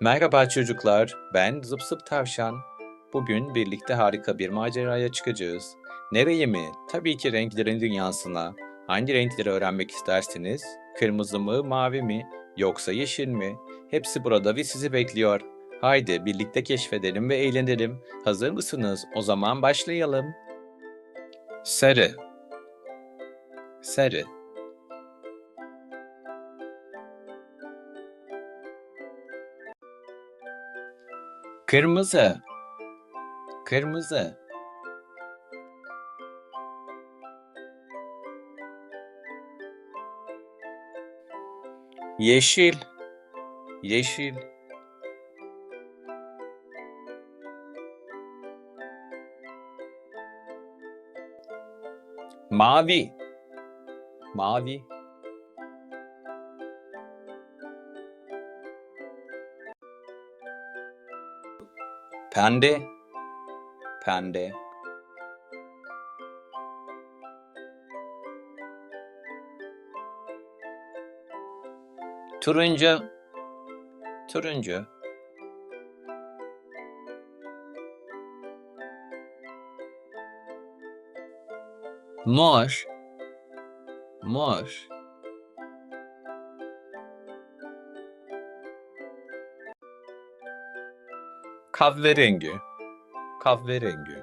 Merhaba çocuklar, ben Zıp Zıp Tavşan. Bugün birlikte harika bir maceraya çıkacağız. Nereye mi? Tabii ki renklerin dünyasına. Hangi renkleri öğrenmek istersiniz? Kırmızı mı, mavi mi, yoksa yeşil mi? Hepsi burada ve sizi bekliyor. Haydi birlikte keşfedelim ve eğlenelim. Hazır mısınız? O zaman başlayalım. Sarı Sarı Kırmızı. Kırmızı. Yeşil. Yeşil. Mavi. Mavi Pembe. Pembe. Turuncu. Turuncu. Mor. Mor Kahverengi. Kahverengi.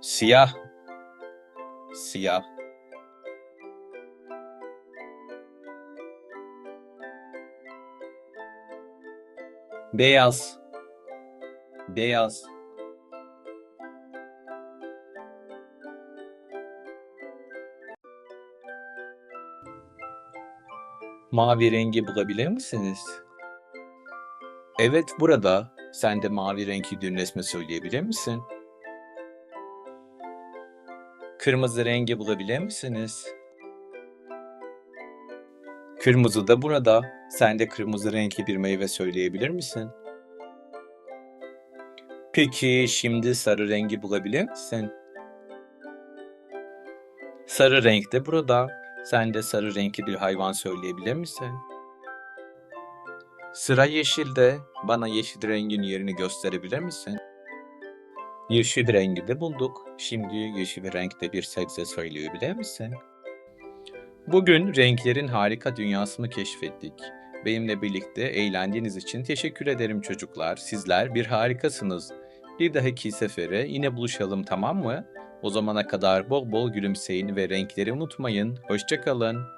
Siyah. Siyah. Beyaz. Beyaz Mavi rengi bulabilir misiniz? Evet burada. Sen de mavi renkli bir resmi söyleyebilir misin? Kırmızı rengi bulabilir misiniz? Kırmızı da burada. Sen de kırmızı renkli bir meyve söyleyebilir misin? Peki şimdi sarı rengi bulabilir misin? Sarı renk de burada. Sen de sarı renkli bir hayvan söyleyebilir misin? Sıra yeşilde. Bana yeşil rengin yerini gösterebilir misin? Yeşil rengi de bulduk. Şimdi yeşil renkte bir sebze söyleyebilir misin? Bugün renklerin harika dünyasını keşfettik. Benimle birlikte eğlendiğiniz için teşekkür ederim çocuklar. Sizler bir harikasınız. Bir dahaki sefere yine buluşalım tamam mı? O zamana kadar bol bol gülümseyin ve renkleri unutmayın. Hoşçakalın.